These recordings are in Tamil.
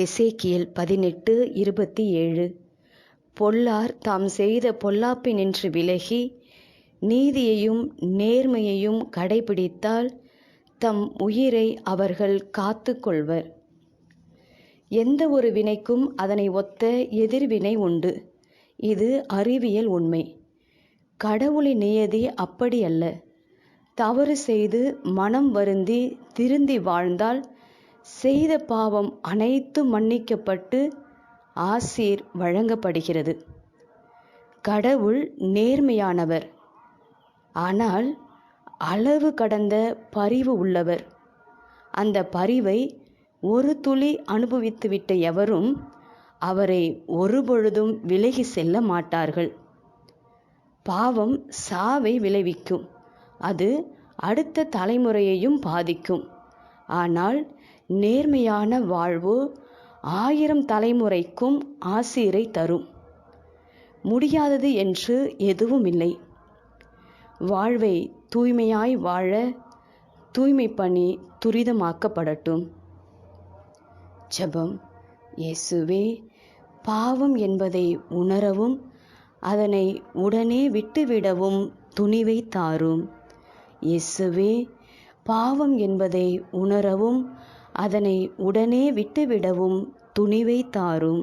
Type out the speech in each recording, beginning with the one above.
எசேக்கியல் பதினெட்டு இருபத்தி ஏழு. பொல்லார் தாம் செய்த பொல்லாப்பினின்று விலகி நீதியையும் நேர்மையையும் கடைபிடித்தால் தம் உயிரை அவர்கள் காத்து கொள்வர். எந்த ஒரு வினைக்கும் அதனை ஒத்த எதிர்வினை உண்டு. இது அறிவியல் உண்மை. கடவுளின் நியதி அப்படியல்ல. தவறு செய்து மனம் வருந்தி திருந்தி வாழ்ந்தால் செய்த பாவம் அனைத்தும் மன்னிக்கப்பட்டு ஆசீர் வழங்கப்படுகிறது. கடவுள் நேர்மையானவர். ஆனால் அளவு கடந்த பரிவு உள்ளவர். அந்த பரிவை ஒரு துளி அனுபவித்துவிட்ட எவரும் அவரை ஒருபொழுதும் விலகி செல்ல மாட்டார்கள். பாவம் சாவை விளைவிக்கும். அது அடுத்த தலைமுறையையும் பாதிக்கும். ஆனால் நேர்மையான வாழ்வு ஆயிரம் தலைமுறைக்கும் ஆசீரை தரும். முடியாதது என்று எதுவும் இல்லை வாழ்வை தூய்மையாய் வாழ தூய்மை பணி துரிதமாக்கப்படட்டும். ஜெபம். இயேசுவே பாவம் என்பதை உணரவும் அதனை உடனே விட்டுவிடவும் துணிவை தாரும். இயேசுவே பாவம் என்பதை உணரவும் அதனை உடனே விட்டுவிடவும் துணிவை தாரும்.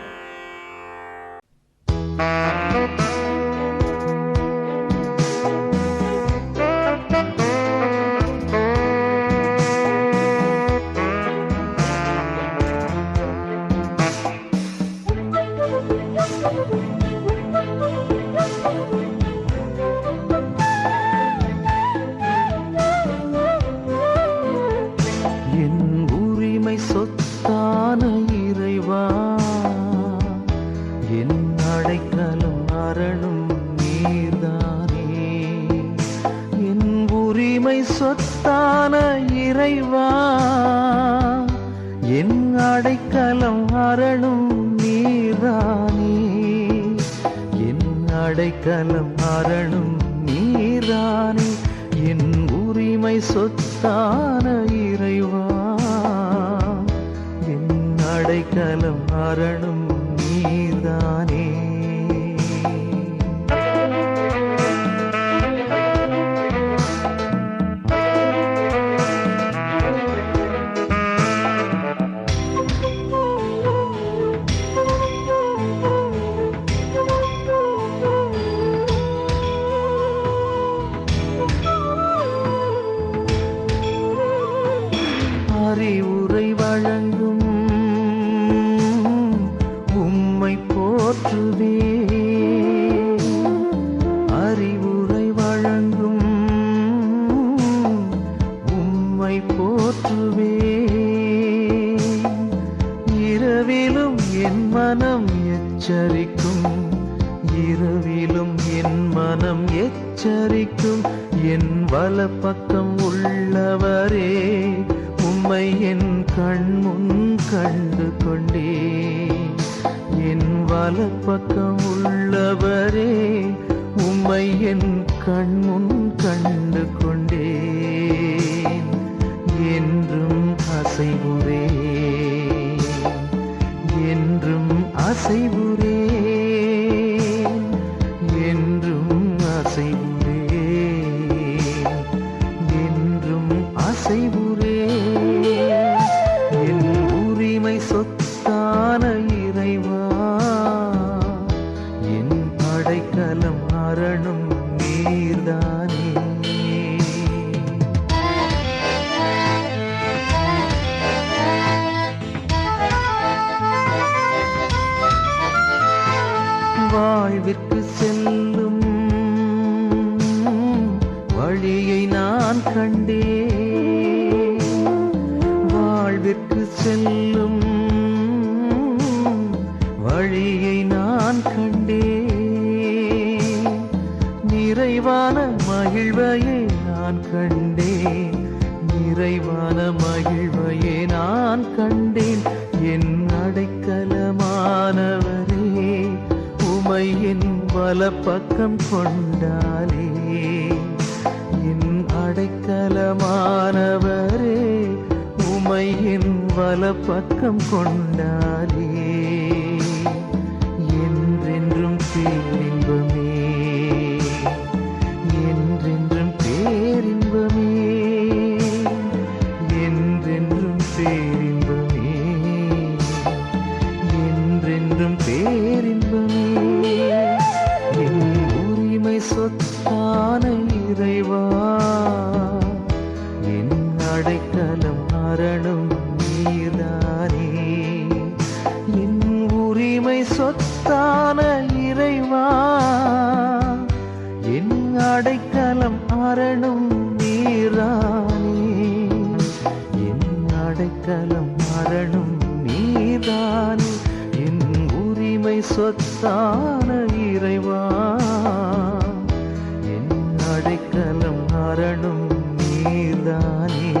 சொத்தான இறைவா. என் அடைக்கலம் அரணும் நீதான். உம்மை போற்றுவே கண்டு கொண்டேன் என்றும் அசைவுரே என்றும் அசைவுரே வாழ்விற்கு செல்லும் வழியை நான் கண்டேன். என் பக்கம் கொண்டாலே என் அடைக்கலமானவரே உமை என் பக்கம் கொண்டாலே என்றென்றும் பேரின்பமே அடைக்கலம் அரணும் நீதானே. என் உரிமை சொத்தான இறைவா. என் அடைக்கலம் அரணும் நீரானே என் அடைக்கலம் அரணும் நீதானே. என் உரிமை சொத்தான இறைவா. என் அடைக்கலம் அரணும் நீதானே.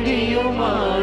അടിയുമായി